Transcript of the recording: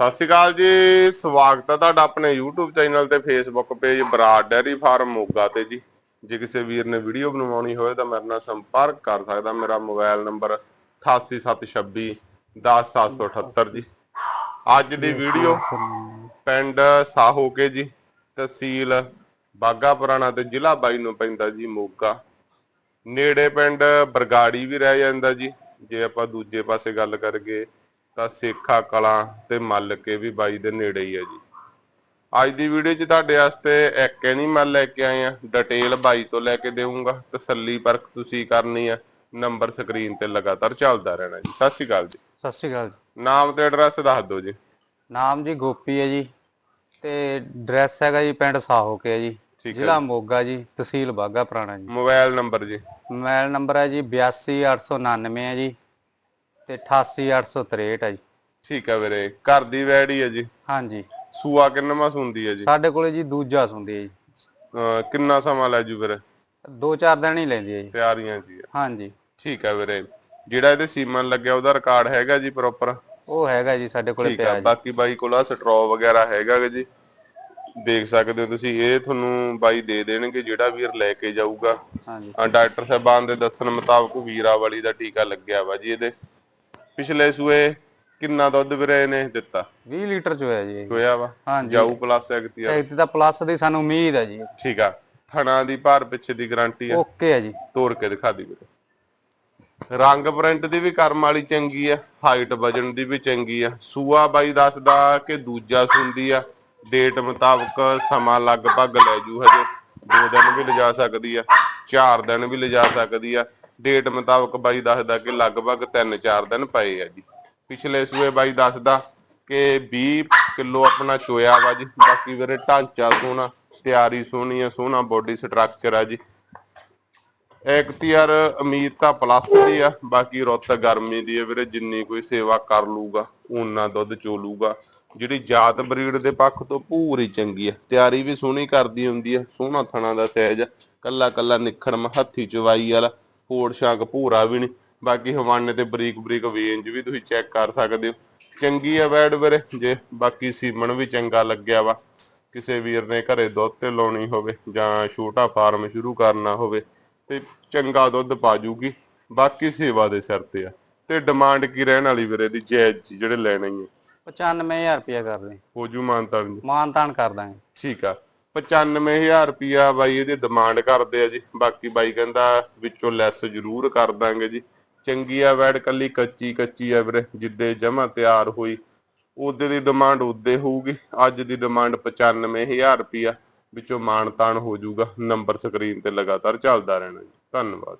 ਸਤਿ ਸ਼੍ਰੀ ਅਕਾਲ ਜੀ ਸਵਾਗਤ ਹੈ ਤੁਹਾਡਾ ਆਪਣੇ YouTube ਚੈਨਲ ਤੇ Facebook page Brar dairy farm Moga ਤੇ ਜੀ। ਜੇ ਕਿਸੇ ਵੀਰ ਨੇ ਵੀਡੀਓ ਬਣਵਾਉਣੀ ਹੋਵੇ ਤਾਂ ਮੇਰੇ ਨਾਲ ਸੰਪਰਕ ਕਰ ਸਕਦਾ। ਮੇਰਾ ਮੋਬਾਈਲ ਨੰਬਰ 8876 10778 ਜੀ। ਅੱਜ ਦੀ ਵੀਡੀਓ ਪਿੰਡ ਸਾਹੋਕੇ ਜੀ ਤਹਿਸੀਲ ਬਾਗਾ ਪੁਰਾਣਾ ਤੇ ਜ਼ਿਲ੍ਹਾ ਬਾਈ ਨੂੰ ਪੈਂਦਾ ਜੀ ਮੋਗਾ। ਨੇੜੇ ਪਿੰਡ ਬਰਗਾੜੀ ਵੀ ਰਹਿ ਜਾਂਦਾ ਜੀ। ਜੇ ਆਪਾਂ ਦੂਜੇ ਪਾਸੇ ਗੱਲ ਕਰਗੇ ਤਾਂ ਸੇਖਾ ਕਲਾਂ ਤੇ ਮੱਲਕੇ ਵੀ ਬਾਈ ਦੇ ਨੇੜੇ ਹੀ ਆ ਜੀ। ਅੱਜ ਦੀ ਵੀਡੀਓ 'ਚ ਤੁਹਾਡੇ ਵਾਸਤੇ ਇੱਕ ਐਨੀਮਲ ਲੈ ਕੇ ਆਏ ਆ ਡਿਟੇਲ ਬਾਈ ਤੋਂ ਲੈ ਕੇ ਦੇਵਾਂਗਾ ਤਸੱਲੀ ਪਰਖ ਤੁਸੀਂ ਕਰਨੀ ਆ ਨੰਬਰ ਸਕਰੀਨ ਤੇ ਲਗਾਤਾਰ ਚੱਲਦਾ ਰਹਿਣਾ ਜੀ। ਸਤਿ ਸ਼੍ਰੀ ਅਕਾਲ ਜੀ। ਸਤਿ ਸ਼੍ਰੀ ਅਕਾਲ ਜੀ। ਨਾਮ ਤੇ ਐਡਰੈਸ ਦੱਸ ਦਿਓ ਜੀ। ਨਾਮ ਜੀ ਗੋਪੀ ਹੈ ਜੀ ਤੇ ਐਡਰੈਸ ਹੈਗਾ ਜੀ ਪਿੰਡ ਸਾਹੋਕੇ ਹੈ ਜੀ। ਠੀਕ ਹੈ ਜ਼ਿਲ੍ਹਾ ਮੋਗਾ ਜੀ ਤਹਿਸੀਲ ਬਾਗਾ ਪੁਰਾਣਾ ਜੀ। ਮੋਬਾਈਲ ਨੰਬਰ ਜੀ। ਮੋਬਾਈਲ ਨੰਬਰ ਹੈ ਜੀ 82899 ਹੈ ਜੀ। ਤੇ 88863 ਹੈ ਜੀ। ਠੀਕ ਹੈ ਵੀਰੇ ਘਰ ਦੀ ਵੈੜੀ ਹੈ ਜੀ। ਹਾਂਜੀ। ਸੂਆ ਕਿੰਨਵਾਂ ਸੁੰਦੀ ਹੈ ਜੀ? ਸਾਡੇ ਕੋਲੇ ਜੀ ਦੂਜਾ ਸੁੰਦੀ ਹੈ ਜੀ। ਕਿੰਨਾ ਸਮਾਂ ਲੈ ਜੂ ਵੀਰੇ ਦੋ ਚਾਰ ਦਿਨ ਹੀ ਲੈਂਦੀ ਹੈ ਜੀ। ਤਿਆਰੀਆਂ ਜੀ। ਹਾਂਜੀ। ਠੀਕ ਹੈ ਵੀਰੇ। ਜਿਹੜਾ ਇਹਦੇ ਸੀਮਨ ਲੱਗਿਆ ਉਹਦਾ ਰਿਕਾਰਡ ਹੈਗਾ ਜੀ ਪ੍ਰੋਪਰ ਉਹ ਹੈਗਾ ਜੀ ਸਾਡੇ ਕੋਲੇ ਪਿਆ ਜੀ। ਬਾਕੀ ਬਾਈ ਕੋਲ ਆ ਸਟ੍ਰੋ ਵਗੈਰਾ ਹੈਗਾ ਜੀ। ਦੇਖ ਸਕਦੇ ਹੋ ਤੁਸੀਂ ਇਹ ਤੁਹਾਨੂੰ ਬਾਈ ਦੇ ਦੇਣਗੇ ਜਿਹੜਾ ਵੀਰ ਲੈ ਕੇ ਜਾਊਗਾ। ਹਾਂਜੀ। ਡਾਕਟਰ ਸਾਹਿਬਾਨ ਦੇ ਦੱਸਣ ਮੁਤਾਬਕ ਵੀਰਾਵਲੀ ਦਾ ਟੀਕਾ ਲੱਗਿਆ ਵਾ ਜੀ ਇਹਦੇ। ਪਿਛਲੇ ਸੂਏ ਕਿੰਨਾ ਦੁੱਧ ਵੀਰੇ ਇਹਨੇ ਦਿੱਤਾ? 20 ਲੀਟਰ ਚ ਹੋਇਆ ਜੀ ਚੋਇਆ ਵਾ? ਹਾਂਜੀ। ਜਾਊ ਪਲੱਸ ਐਕਤੀਆ ਇੱਕ ਤਾਂ ਪਲੱਸ ਦੀ ਸਾਨੂੰ ਉਮੀਦ ਹੈ ਜੀ। ਠੀਕ ਆ। ਥਣਾ ਦੀ ਭਾਰ ਪਿੱਛੇ ਦੀ ਗਾਰੰਟੀ ਆ। ਓਕੇ ਹੈ ਜੀ। ਤੋੜ ਕੇ ਦਿਖਾ ਦੀ ਵੀਰੇ। ਰੰਗ ਪ੍ਰਿੰਟ ਦੀ ਵੀ ਕਰਮ ਵਾਲੀ ਚੰਗੀ ਆ ਹਾਈਟ ਵਜਨ ਦੀ ਵੀ ਚੰਗੀ ਆ। ਸੂਆ ਬਾਈ ਦੱਸਦਾ ਕਿ ਦੂਜਾ ਸੁੰਦੀ ਆ। ਡੇਟ ਮੁਤਾਬਕ ਸਮਾਂ ਲਗਭਗ ਲੈ ਜੂ ਹਜੇ। ਦੋ ਦਿਨ ਵੀ ਲਿਜਾ ਸਕਦੀ ਆ ਚਾਰ ਦਿਨ ਵੀ ਲਿਜਾ ਸਕਦੀ ਆ। ਡੇਟ ਮੁਤਾਬਕ ਬਾਈ ਦੱਸਦਾ ਕਿ ਲਗਭਗ 3-4 ਦਿਨ ਪਏ ਆ ਜੀ। ਪਿਛਲੇ ਸੂਏ ਬਾਈ ਦੱਸਦਾ ਕਿ 20 ਕਿਲੋ ਆਪਣਾ ਚੋਇਆ ਵਾ ਜੀ। ਬਾਕੀ ਵੀਰੇ ਢਾਂਚਾ ਸੋਹਣਾ, ਤਿਆਰੀ ਸੋਹਣੀ ਆ, ਸੋਹਣਾ ਬੋਡੀ ਸਟਰਕਚਰ ਆ ਜੀ। ਐਕਟੀਆਰ ਉਮੀਦ ਤਾਂ ਪਲੱਸ ਦੀ ਆ, ਬਾਕੀ ਰੁੱਤ ਗਰਮੀ ਦੀ ਆ ਵੀਰੇ, ਜਿੰਨੀ ਕੋਈ ਸੇਵਾ ਕਰ ਲੂਗਾ ਉਨਾ ਦੁੱਧ ਚੋਲੂਗਾ। ਜਿਹੜੀ ਜਾਤ ਬਰੀਡ ਦੇ ਪੱਖ ਤੋਂ ਪੂਰੀ ਚੰਗੀ ਆ, ਤਿਆਰੀ ਵੀ ਸੋਹਣੀ ਕਰਦੀ ਹੁੰਦੀ ਆ, ਸੋਹਣਾ ਥਣਾ ਦਾ ਸਹਿਜ ਕੱਲਾ ਕੱਲਾ ਨਿਖੜਮ ਹੱਥੀ ਚਵਾਈ ਵਾਲਾ ਫੋੜ ਸ਼ਾਂਕ ਭੂਰਾ ਵੀ ਨਹੀਂ। ਬਾਕੀ ਹਵਾਨੇ ਤੇ ਬਰੀਕ ਬਰੀਕ ਵੇਂਜ ਵੀ ਤੁਸੀਂ ਚੈੱਕ ਕਰ ਸਕਦੇ ਹੋ। ਚੰਗੀ ਆ ਵੈਡ ਵੀਰੇ ਜੇ ਬਾਕੀ ਸੀਮਣ ਵੀ ਚੰਗਾ ਲੱਗਿਆ ਵਾ। ਕਿਸੇ ਵੀਰ ਨੇ ਘਰੇ ਦੁੱਧ ਤੇ ਲਾਉਣੀ ਹੋਵੇ ਜਾਂ ਛੋਟਾ ਫਾਰਮ ਸ਼ੁਰੂ ਕਰਨਾ ਹੋਵੇ ਤੇ ਚੰਗਾ ਦੁੱਧ ਪਾ ਜੂਗੀ ਬਾਕੀ ਸੇਵਾ ਦੇ ਸਿਰ ਤੇ ਆ। ਤੇ ਡਿਮਾਂਡ ਕੀ ਰਹਿਣ ਵਾਲੀ ਵੀਰੇ ਦੀ ਜਾਇਜ਼ ਜੀ ਜਿਹੜੇ ਲੈਣੇ ਹੀ ਆ 95000 ਰੁਪਇਆ ਕਰਦੇ ਹੋ ਜੂ ਮਾਨਤਾ ਵੀ। ਮਾਨ ਤਾਨ ਕਰ ਦਾਂਗੇ। ਠੀਕ ਆ। 95000 ਰੁਪਿਆ ਬਾਈ ਇਹਦੀ ਡਿਮਾਂਡ ਕਰਦੇ ਆ ਜੀ। ਬਾਕੀ ਬਾਈ ਕਹਿੰਦਾ ਵਿੱਚੋਂ ਲੈਸ ਜ਼ਰੂਰ ਕਰ ਦਾਂਗੇ ਜੀ। ਚੰਗੀ ਆ ਵੈਡ ਕੱਲੀ, ਕੱਚੀ ਕੱਚੀ ਆ ਵੀਰੇ। ਜਿੱਦੇ ਜਮਾ ਤਿਆਰ ਹੋਈ, ਉਹਦੇ ਦੀ ਡਿਮਾਂਡ ਉਹਦੇ ਹੋਊਗੀ। ਅੱਜ ਦੀ ਡਿਮਾਂਡ 95000 ਰੁਪਿਆ ਵਿੱਚੋਂ ਮਾਨਤਾਨ ਹੋ ਜਾਊਗਾ। ਨੰਬਰ ਸਕਰੀਨ ਤੇ ਲਗਾਤਾਰ ਚੱਲਦਾ ਰਹਿਣਾ ਜੀ। ਧੰਨਵਾਦ।